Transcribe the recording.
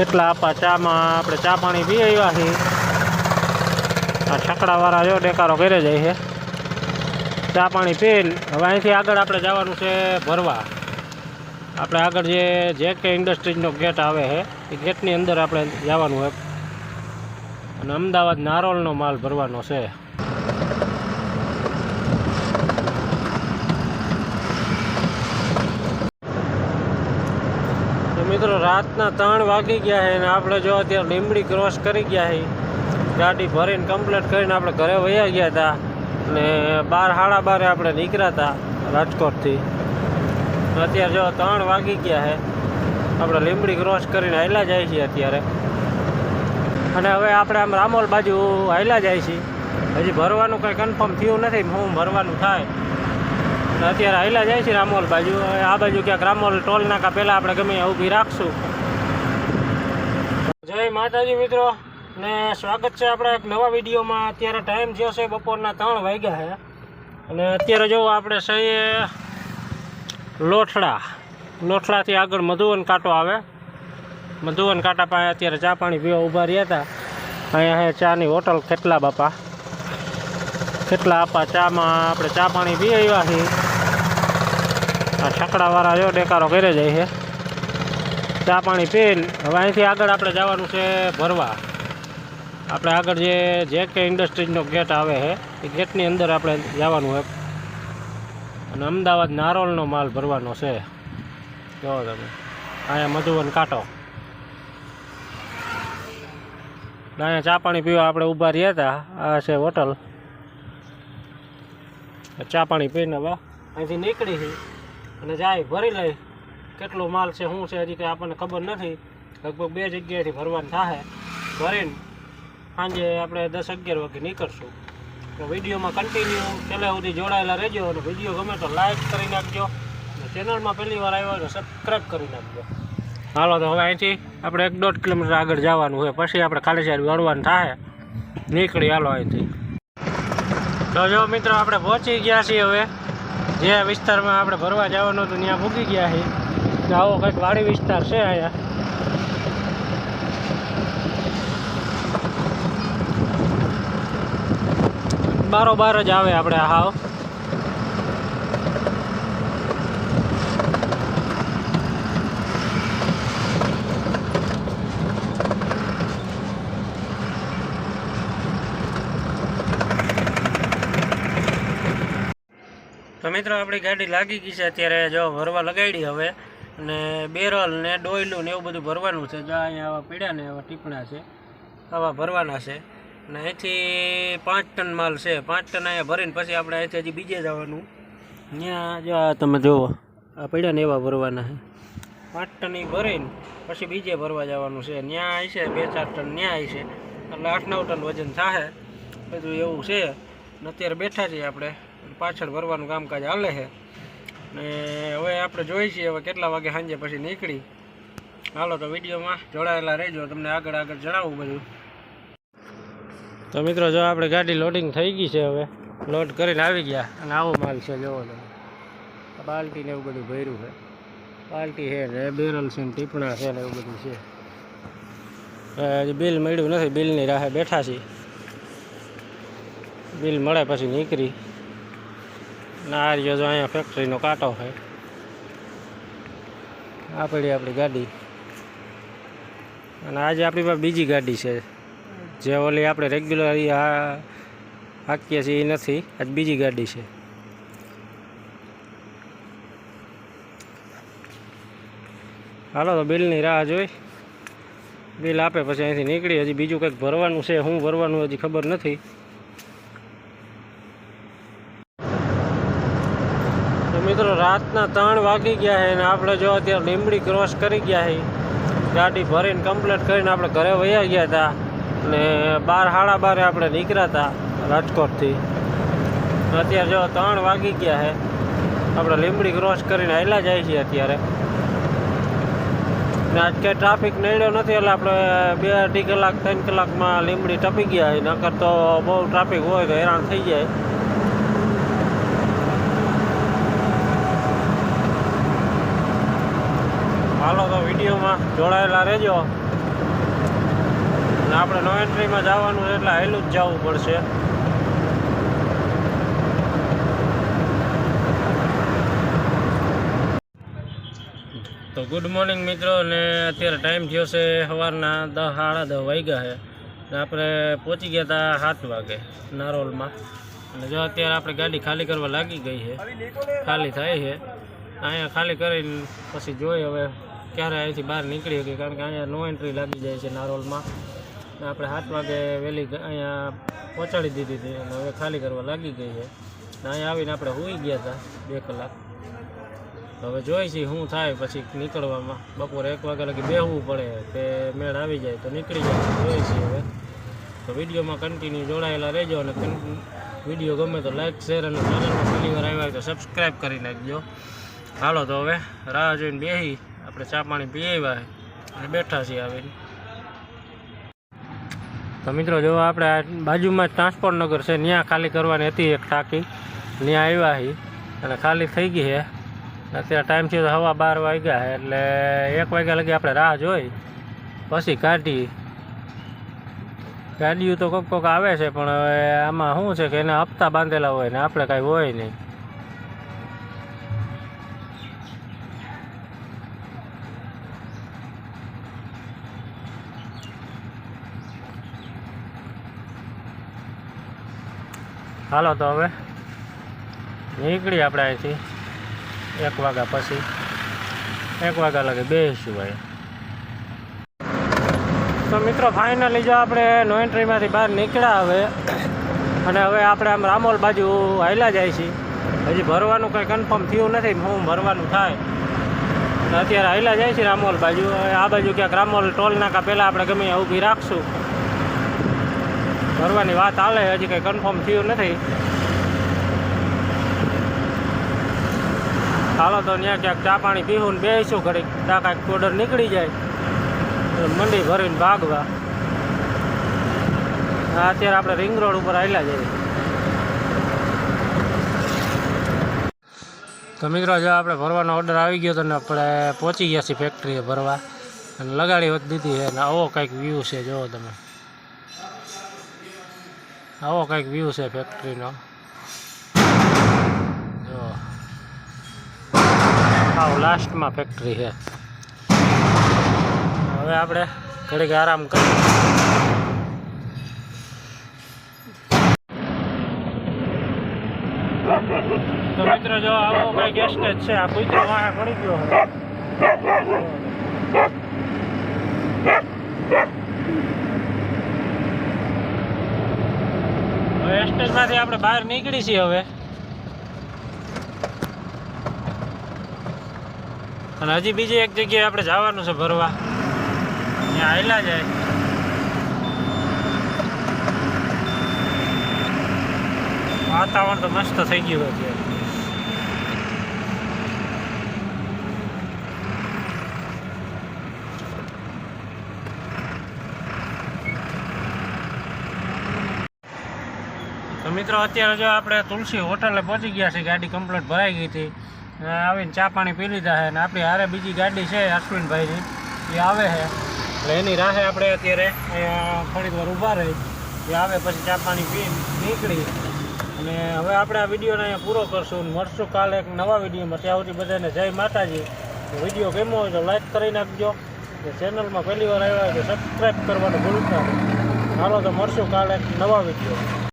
કેટલા આપા ચામાં આપણે ચા પાણી પી આવ્યા છીએ. આ છકડાવાળા જો ડેકારો ઘરે જાય છે. ચા પાણી પીને હવે અહીંથી આગળ આપણે જવાનું છે ભરવા. આપણે આગળ જે જે કે ઇન્ડસ્ટ્રીઝનો ગેટ આવે છે, એ ગેટની અંદર આપણે જવાનું છે. અને અમદાવાદ નારોલનો માલ ભરવાનો છે તો મિત્રો રાતના ત્રણ વાગી ગયા છે અને આપણે જો અત્યારે લીમડી ક્રોસ કરી ગયા છે ગાડી ભરીને કમ્પ્લીટ કરીને આપણે ઘરે વયા ગયા હતા અને બાર, સાડા બારે આપણે નીકળ્યા હતા રાજકોટથી. અત્યારે જો ત્રણ વાગી ગયા છે આપણે લીમડી ક્રોસ કરીને હાલ્યા જાય છીએ અત્યારે. અને હવે આપણે આમ રામોલ બાજુ હાલ્યા જાય છીએ. હજી ભરવાનું કંઈ કન્ફર્મ થયું નથી હું ભરવાનું થાય. અત્યારે હાલ્યા જાય છે રામોલ બાજુ. આ બાજુ ક્યાંક રામોલ ટોલ નાકા પહેલાં આપણે ગમે ઊભી રાખશું. જય માતાજી મિત્રો. ને સ્વાગત છે આપણા એક નવા વિડીયોમાં. અત્યારે ટાઈમ થયો છે બપોરના ત્રણ વાગ્યા છે. અને અત્યારે જો આપણે સહીએ લોઠડા લોઠડાથી આગળ મધુવન કાંટો આવે. મધુવન કાંટા પાસે અત્યારે ચા પાણી પીવા ઊભા રહ્યા હતા. અહીંયા ચાની હોટલ ખેટલા બાપા. કેટલા આપા ચામાં આપણે ચા પાણી પી આવ્યા છીએ. આ છકડાવાળા જો ડેકારો કરે જાય છે. ચા પાણી પીને હવે અહીંથી આગળ આપણે જવાનું છે ભરવા. આપણે આગળ જે જે કે ઇન્ડસ્ટ્રીઝનો ગેટ આવે છે, એ ગેટની અંદર આપણે જવાનું હોય અને અમદાવાદ નારોલનો માલ ભરવાનો છે. જો તમે, અહીંયા મધુવન કાંટો. અહીંયા ચા પાણી પીવા આપણે ઊભા રહ્યા હતા, આ છે હોટલ. ચા પાણી પીને હવે અહીંથી નીકળી છે અને જાય ભરી લઈ કેટલો માલ છે, શું છે, હજી કંઈ આપણને ખબર નથી. લગભગ બે જગ્યાએથી ભરવાનું થાય ભરીને સાંજે આપણે દસ અગિયાર વાગે નીકળશું. તો વિડીયોમાં કન્ટિન્યુ છેલ્લે સુધી જોડાયેલા રહેજો અને વીડિયો ગમે તો લાઈક કરી નાખજો. અને ચેનલમાં પહેલી વાર આવ્યો તો સબસ્ક્રાઈબ કરી નાખજો. હાલો, તો હવે અહીંથી આપણે એક દોઢ કિલોમીટર આગળ જવાનું હોય પછી આપણે ખાલી સાઈડ વળવાનું થાય નીકળી, હાલો અહીંથી. તો જો મિત્રો, આપણે પહોંચી ગયા છીએ હવે. જે વિસ્તારમાં આપણે ભરવા જવાનું હતું, ત્યાં ભૂકી ગયા છે આવો કંઈક વાડી વિસ્તાર છે અહીંયા. બારોબાર જ આવે આપણે હાવ. મિત્રો આપણી ગાડી લાગી ગઈ છે, અત્યારે જો ભરવા લગાડી હવે. અને બેરલ ને ડોયલું ને એવું બધું ભરવાનું છે. જો અહીંયા આવા પીડ્યા ને આવા ટીપણા છે. આવા ભરવાના છે. અને અહીંથી પાંચ ટન માલ છે. પાંચ ટન અહીંયા ભરીને પછી આપણે અહીંથી હજી બીજે જવાનું. ત્યાં જો આ તમે જુઓ, આ પડ્યા ને એવા ભરવાના છે. પાંચ ટન એ ભરીને પછી બીજે ભરવા જવાનું છે. ત્યાં આવી છે, બે ચાર ટન ત્યાં આવી છે. એટલે આઠ નવ ટન વજન થાય બધું એવું છે. અત્યારે બેઠા છીએ આપણે. પાછળ ભરવાનું કામકાજ હાલે છે. ને હવે આપણે જોઈએ છીએ હવે કેટલા વાગે સાંજે પછી નીકળી. હાલો તો વિડીયોમાં જોડાયેલા રહેજો, તમને આગળ આગળ જણાવું બધું. તો મિત્રો, જો આપણે ગાડી લોડિંગ થઈ ગઈ છે હવે. લોડ કરીને આવી ગયા. અને આવો માલ છે, જોવો તમે. બાલ્ટી ને એવું બધું ભર્યું છે. બાલ્ટી છે ને બેરલ છે ને ટીપણા છે ને એવું બધું છે. હજી બિલ મળ્યું નથી બિલની રાહે બેઠા છીએ. બિલ મળે પછી નીકળી. ના રહ્યો જો અહીંયા ફેક્ટરીનો કાંટો છે. આ પડી આપણી ગાડી. અને આજે આપણી પાસે બીજી ગાડી છે. જે ઓલી આપણે રેગ્યુલર હાંકીએ છીએ એ નથી, આજ બીજી ગાડી છે. હાલો, તો બિલની રાહ જોઈ. બિલ આપે પછી અહીંથી નીકળી, હજી બીજું કંઈક ભરવાનું છે, શું ભરવાનું હજી ખબર નથી તો મિત્રો રાતના ત્રણ વાગી ગયા છે અને આપણે જો અત્યારે લીંબડી ક્રોસ કરી ગયા છે. ગાડી ભરીને કમ્પ્લીટ કરીને આપણે ઘરે વયા ગયા હતા અને બાર, સાડા બારે આપણે નીકળ્યા હતા રાજકોટથી. અત્યારે જો ત્રણ વાગી ગયા છે. આપણે લીંબડી ક્રોસ કરીને હાલ્યા જાય છીએ અત્યારે. ને આજ કંઈ ટ્રાફિક નડ્યો નથી એટલે આપણે બે, અઢી કલાક, ત્રણ કલાકમાં લીંબડી ટપી ગયા નકર તો બહુ ટ્રાફિક હોય તો હેરાન થઈ જાય હાલો તો વિડીયોમાં જોડાયેલા રહેજો. અને આપણે નો એન્ટ્રીમાં જવાનું એટલે હેલું જ જવું પડશે. તો ગુડ મોર્નિંગ મિત્રો ને અત્યારે ટાઈમ થયો છે સવારના દસ સાડા દસ વાગ્યા છે. ને આપણે પહોંચી ગયા હતા સાત વાગે, નારોલમાં. અને જો અત્યારે આપણે ગાડી ખાલી કરવા લાગી ગઈ છે. ખાલી થાય છે. અહીંયા ખાલી કરીને પછી જોઈએ હવે ક્યારે અહીંથી બહાર નીકળી શકીએ કારણ કે અહીંયા નો એન્ટ્રી લાગી જાય છે નારોલમાં. આપણે સાત વાગે વહેલી અહીંયા પહોંચાડી દીધી હતી અને હવે ખાલી કરવા લાગી ગઈ છે. અહીંયા આવીને આપણે હોઈ ગયા હતા બે કલાક. હવે જોઈ છીએ શું થાય પછી નીકળવામાં. બપોરે એક વાગ્યા લગી બેહવું પડે. તે મેળ આવી જાય તો નીકળી જાય જોઈ છીએ હવે. તો વિડીયોમાં કન્ટિન્યુ જોડાયેલા રહેજો અને વીડિયો ગમે તો લાઇક શેર અને ચેનલમાં પહેલી આવ્યા હોય તો સબસ્ક્રાઈબ કરી નાખજો. હાલો તો હવે રાહ જોઈને બેસી આપણે ચા પાણી પી અને બેઠા છીએ આવીને. તો મિત્રો, જો આપણે બાજુમાં ટ્રાન્સપોર્ટ નગર છે ત્યાં ખાલી કરવાની હતી એક ટાંકી. ત્યાં આવ્યા હી અને ખાલી થઈ ગઈ છે અત્યારે ટાઈમ છે તો હવા બાર વાગ્યા એટલે એક વાગ્યા લગી આપણે રાહ જોઈ. પછી કાઢી. ગાડીઓ તો કોક કોક આવે છે, પણ હવે આમાં શું છે કે એના હપ્તા બાંધેલા હોય ને આપણે કાંઈ હોય નહીં. હાલો તો હવે નીકળી આપણે અહીંથી. એક વાગ્યા પછી. એક વાગ્યા લાગે બેસીશું ભાઈ. તો મિત્રો ફાઇનલી જો આપણે નો એન્ટ્રીમાંથી બહાર નીકળ્યા હવે, અને હવે આપણે આમ રામોલ બાજુ હાલ્યા જાય છીએ. હજી ભરવાનું કંઈ કન્ફર્મ થયું નથી હું ભરવાનું થાય. અત્યારે હાલ્યા જાય છે રામોલ બાજુ. આ બાજુ ક્યાંક રામોલ ટોલ નાકા પહેલાં આપણે ગમે ઊભી રાખશું. ભરવાની વાત હાલે, હજી કંઈ કન્ફર્મ થયું નથી. હાલો તો ત્યાં ક્યાંક ચા પાણી પીવું ને બેસીશું ઘડીક ત્યાં કાંઈક ઓર્ડર નીકળી જાય. મંડી ભરીને ભાગવા. અત્યારે આપણે રિંગ રોડ ઉપર આવેલા જઈએ. તો મિત્રો, જો આપણે ભરવાનો ઓર્ડર આવી ગયો તો ને આપણે પહોંચી ગયા છીએ ફેક્ટરીએ ભરવા. અને લગાડી દીધી છે અને આવો કંઈક વ્યૂ છે, જુઓ તમે. આવો કંઈક વ્યૂ છે ફેક્ટરીનો જો. આવ લાસ્ટમાં ફેક્ટરી છે. હવે આપણે ઘડીક આરામ કરીએ તો મિત્રો જો આવો કઈ ગેસ્ટ જ છે. આ કૂતરો વાહે પડી ગયો. છે આપણે બહાર નીકળી છીએ હવે. અને હજી બીજી એક જગ્યાએ આપણે જવાનું છે ભરવા. ત્યાં આવેલા જાય. વાતાવરણ તો મસ્ત થઈ ગયું અત્યારે. મિત્રો, અત્યારે જો આપણે તુલસી હોટલે પહોંચી ગયા છે ગાડી કમ્પ્લીટ ભરાઈ ગઈ હતી. આવીને ચા પાણી પી લીધા છે અને આપણી હારે બીજી ગાડી છે, અશ્વિનભાઈની. એ આવે છે. એટલે એની રાહે આપણે અત્યારે થોડીક વાર ઊભા રહી. એ આવે પછી ચા પાણી પી નીકળી. અને હવે આપણે આ વિડીયોને અહીંયા પૂરો કરશું. મળશું કાલે એક નવા વિડીયોમાં. ત્યાં સુધી બધાને જય માતાજી. વીડિયો ગમ્યો હોય તો લાઈક કરી નાખજો. ચેનલમાં પહેલી વાર આવ્યા હોય તો સબસ્ક્રાઈબ કરવાનું ભૂલતા હાલો તો મળશું કાલે એક નવા વીડિયો